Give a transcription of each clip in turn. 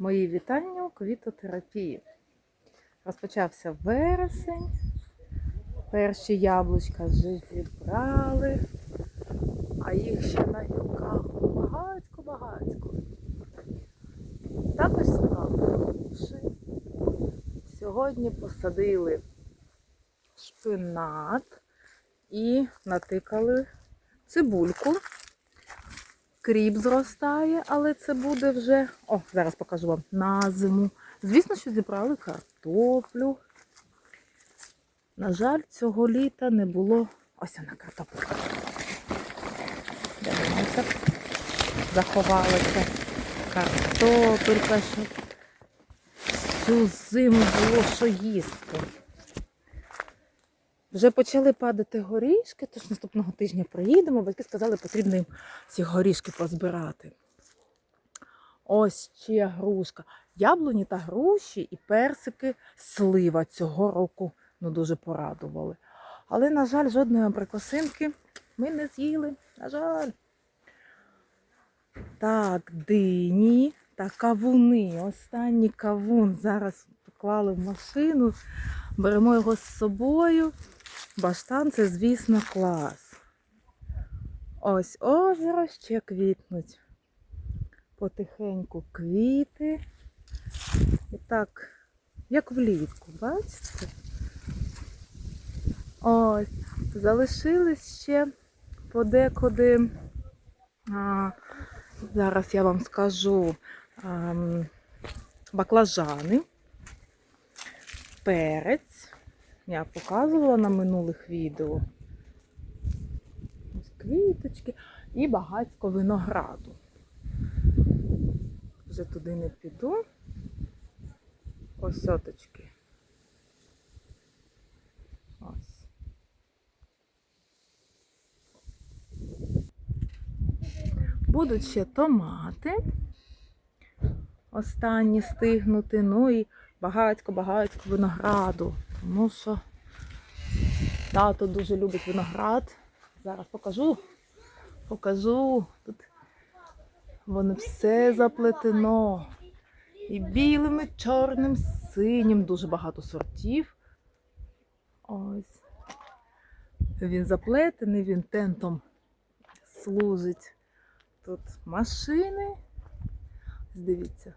Мої вітання у квітотерапії. Розпочався вересень. Перші яблучка вже зібрали, а їх ще на гілках багатько-багатько. Також груші. Сьогодні посадили шпинат і натикали цибульку. Кріп зростає, але це буде вже. О, зараз покажу вам на зиму. Звісно, що зібрали картоплю. На жаль, цього літа не було. Ось вона картопля. Це заховалася? Картопелька, що всю зиму було що їсти. Вже почали падати горішки, тож наступного тижня приїдемо. Батьки сказали, потрібно їм ці горішки позбирати. Ось ще грушка. Яблуні та груші і персики слива цього року ну, дуже порадували. Але, на жаль, жодної абрикосинки ми не з'їли. На жаль. Так, дині та кавуни. Останній кавун зараз поклали в машину. Беремо його з собою. Баштан це, звісно, клас. Ось озеро ще квітнуть. Потихеньку квіти. І так, як влітку, бачите? Ось, залишились ще подекуди. А, зараз я вам скажу а, баклажани, перець. Я показувала на минулих відео. Ось квіточки і багатько винограду. Вже туди не піду. Ось оточки. Ось. Будуть ще томати. Останні стигнути, ну і багатько-багатько винограду. Тому що тато дуже любить виноград. Зараз покажу. Покажу. Тут воно все заплетено. І білим, і чорним, синім. Дуже багато сортів. Ось. Він заплетений, він тентом служить. Тут машини. Дивіться.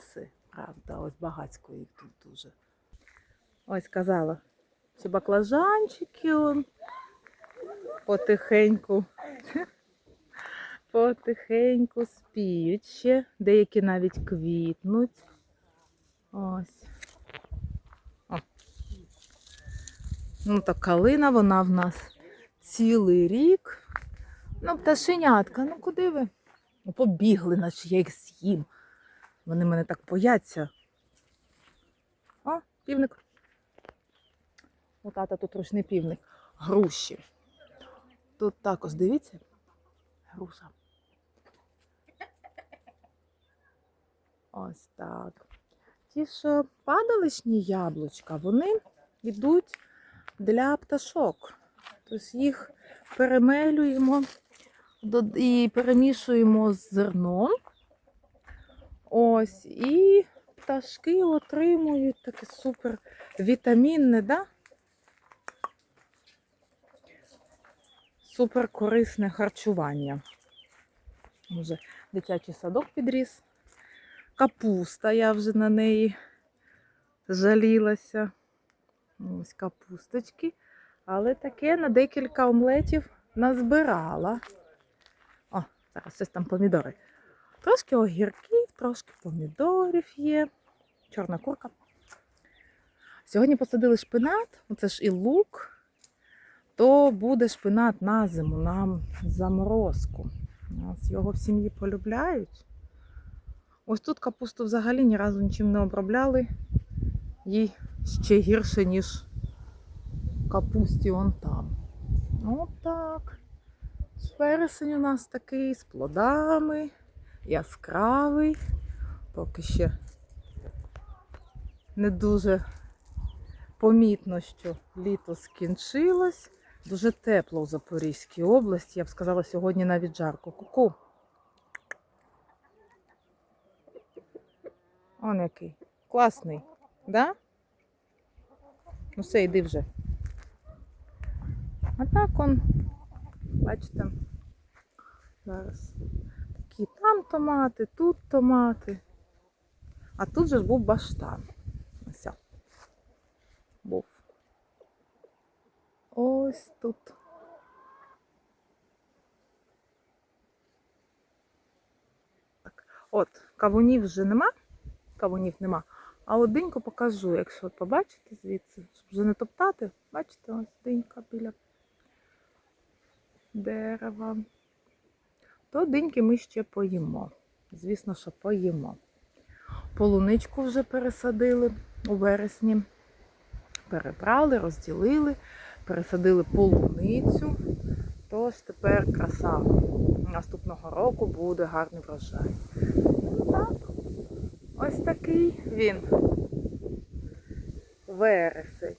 Оси, правда, ось багацько їх тут дуже. Ось казала, ці баклажанчики он потихеньку. Потихеньку спіють ще, деякі навіть квітнуть. Ось. О. Ну, так калина вона в нас цілий рік. Ну, пташенятка, ну куди ви? Ну, побігли, наче я їх з'їм. Вони мене так бояться. О, півник. У тата тут ручний півник. Груші. Тут також, дивіться, груша. Ось так. Ті, що падалишні яблучка, вони йдуть для пташок. Тобто їх перемелюємо і перемішуємо з зерном. Ось, і пташки отримують таке супер вітамінне, да? Супер корисне харчування. Вже дитячий садок підріс. Капуста, я вже на неї жалілася. Ось капусточки. Але таке на декілька омлетів назбирала. О, зараз щось там помідори. Трошки огірків, трошки помідорів є. Чорна курка. Сьогодні посадили шпинат, це ж і лук, то буде шпинат на зиму, на заморозку. Нас його в сім'ї полюбляють. Ось тут капусту взагалі ні разу нічим не обробляли. Їй ще гірше, ніж капусті он там. Отак. Вересень у нас такий з плодами, яскравий. Поки ще не дуже помітно, що літо скінчилось. Дуже тепло в Запорізькій області. Я б сказала, сьогодні навіть жарко. Ку-ку. Он який. Класний. Да? Ну все, йди вже. А так он, бачите, зараз такі там томати, тут томати. А тут же ж був баштан. Ось. Був. Ось тут. Так. От, кавунів вже нема. Кавунів нема. А от диньку покажу, якщо от побачите звідси, щоб вже не топтати. Бачите, ось динька біля дерева. То диньки ми ще поїмо. Звісно, що поїмо. Полуничку вже пересадили у вересні. Перебрали, розділили, пересадили полуницю. Тож тепер краса наступного року буде гарний врожай. Так, ось такий він. Вересень.